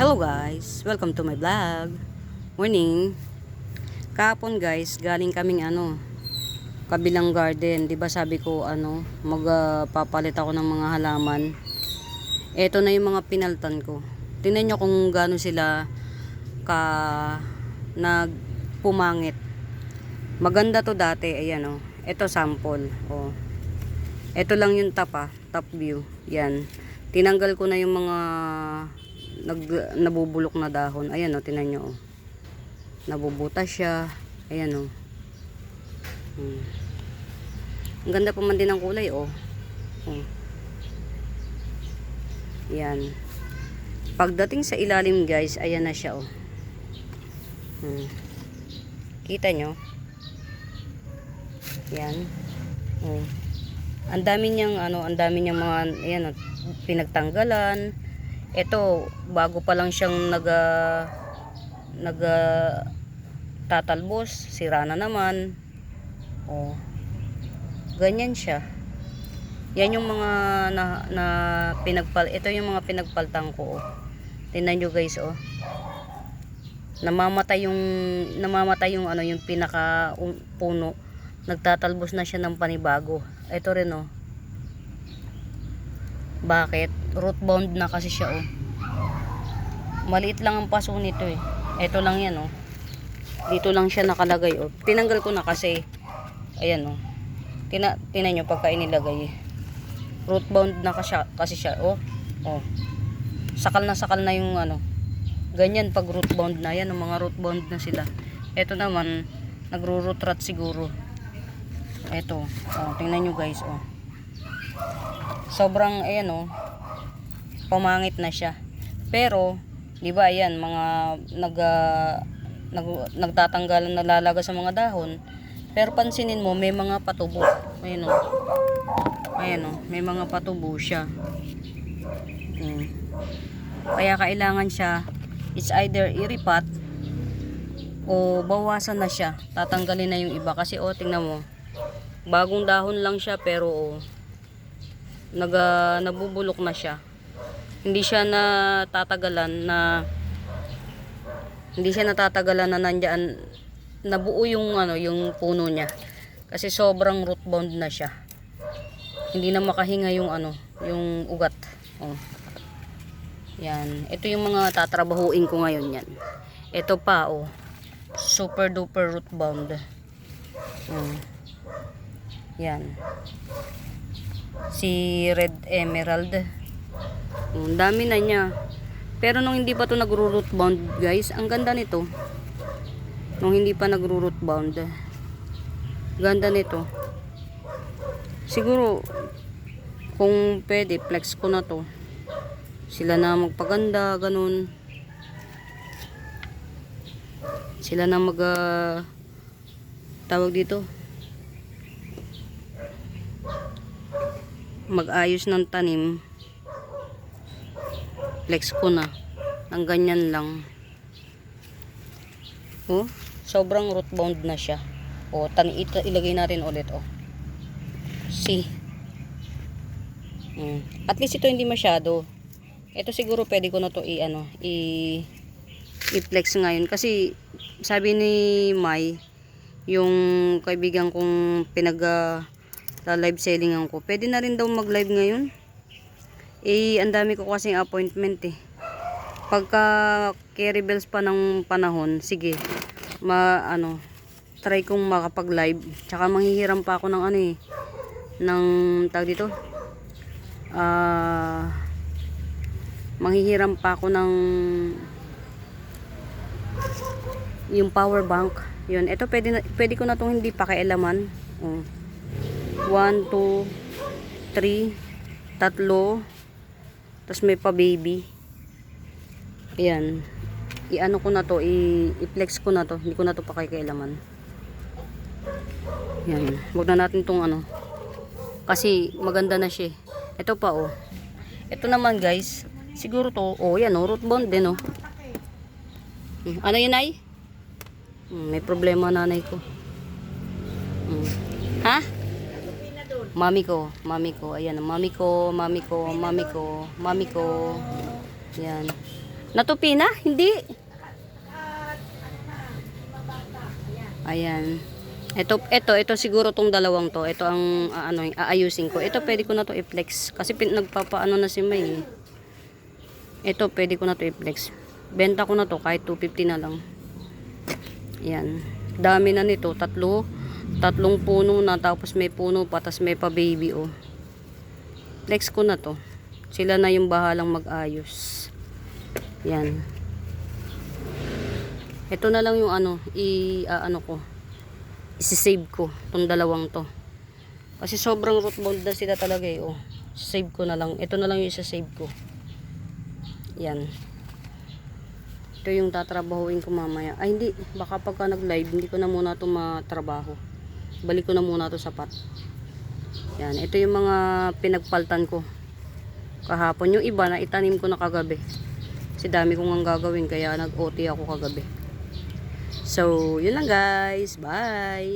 Hello guys, welcome to my vlog. Morning. Kahapon guys, galing kaming ano, kabilang garden. 'Di ba sabi ko ano, magpapalit ako ng mga halaman. Ito na yung mga pinaltan ko. Tingnan nyo kung gaano sila ka nagpumangit. Maganda to dati, ayan oh. Ito sample, oh. Ito lang yung top ah, top view. Yan. Tinanggal ko na yung mga nag nabubulok na dahon. Ayan oh, tinan nyo oh. Nabubutas siya. Ayan oh. Hmm. Ang ganda pa man din ng kulay oh. oh. Yan. Pagdating sa ilalim guys, ayan na siya oh. Hmm. Kita nyo? Yan. Oh. Ang dami niyang ano, ang dami niyang mga ayan, pinagtanggalan. Ito, bago pa lang siyang naga naga tatalbos, sira na naman. Oh. Ganyan siya. Yan yung mga na, na pinagpal ito yung mga pinagpaltang ko. Oh. Tingnan nyo guys oh. Namamatay yung namamatay yung ano yung pinaka um, puno. Nagtatalbos na siya ng panibago. Ito rin oh. Bakit? Root bound na kasi siya oh. Maliit lang ang paso nito eh. Ito lang yan oh. Dito lang siya nakalagay oh. Tinanggal ko na kasi ayan oh. Tina tinan nyo pagka inilagay eh. Root bound na kasi, kasi siya oh. Oh. Sakal na sakal na yung ano. Ganyan pag root bound na yan, ang mga root bound na sila. Ito naman nagro-root rot siguro. Ito, oh, tingnan nyo guys, oh. Sobrang, ayan, oh. Pumangit na siya. Pero, di ba, ayan, mga nag, ah, nag, nagtatanggalan, nalalaga sa mga dahon. Pero pansinin mo, may mga patubo. Ayan, oh. Ayan, oh. May mga patubo siya. Mm. Kaya kailangan siya, it's either iripat, o bawasan na siya. Tatanggalin na yung iba. Kasi, oh, tingnan mo, bagong dahon lang siya pero oh, naga nabubulok na siya. Hindi siya na tatagalan na hindi siya natatagalan na nandiyan nabuo yung ano yung puno niya. Kasi sobrang root bound na siya. Hindi na makahinga yung ano yung ugat. Oh. yan. Ito yung mga tatrabahuin ko ngayon yan. Ito pa oh. Super duper root bound. Oh. Yan. Si Red Emerald. Ang dami na niya. Pero nung hindi pa to nagro-root bound, guys, ang ganda nito. Nung hindi pa nagro-root bound. Ganda nito. Siguro kung pwede, flex ko na to. Sila na magpaganda, ganun. Sila na mag ah, tawag dito, mag-ayos ng tanim. Flex ko na. Ang ganyan lang. Oh sobrang root bound na siya. Oh tan ilagay natin ulit oh. See hmm. at least ito hindi masyado. Ito siguro pwede ko na to i ano i i-flex ngayon. Kasi sabi ni Mai yung kaibigan kong pinag uh, live selling ko. Pwede na rin daw mag-live ngayon. Eh, ang dami ko kasing appointment eh. Pagka carry bells pa ng panahon, sige, ma, ano, try kong makapag-live. Tsaka manghihiram pa ako ng ano eh, ng, tag dito, ah, uh, manghihiram pa ako ng, yung power bank. Yun, ito pwede, na, pwede ko na itong hindi pakialaman. Oh. 1, 2, 3, tatlo, tapos may pa baby. Ayan. I-ano ko na to, i-flex ko na to. Hindi ko na to pakikailaman. Yan. Huwag na natin tong ano. Kasi maganda na siya. eh. Ito pa oh. Ito naman guys. Siguro to. Oh yan oh. Root bond din oh. Hmm, Ano yun ay? Hmm, May problema nanay ko. Hmm. Ha? Mami ko, mami ko, ayan, mami ko, mami ko, mami ko, mami ko. Yan. Natupi na? Hindi. Ayan. Ito, ito, ito siguro tong dalawang to. Ito ang ah, ano, aayusin ko. Ito pwede ko na to i-flex. Kasi pin, nagpapaano na si May. eh. Ito pwede ko na to i-flex. Benta ko na to kahit 250 na lang. Yan. Dami na nito. Tatlo. Tatlong puno na. Tapos may puno pa. Tapos may pa baby oh. Flex ko na to. Sila na yung bahalang mag-ayos. Yan. Ito na lang yung ano, i ah, ano ko. Isi-save ko tong dalawang to. Kasi sobrang root bound na sila talaga eh. Oh. Save ko na lang. Ito na lang yung isa-save ko. Yan. Ito yung tatrabahuin ko mamaya. Ay hindi, baka pagka nag-live, hindi ko na muna ito matrabaho. Balik ko na muna ito sa pot. Yan, ito yung mga pinagpaltan ko. Kahapon yung iba na itanim ko na kagabi. Kasi dami kong ang gagawin kaya nag-OT ako kagabi. So, yun lang guys. Bye!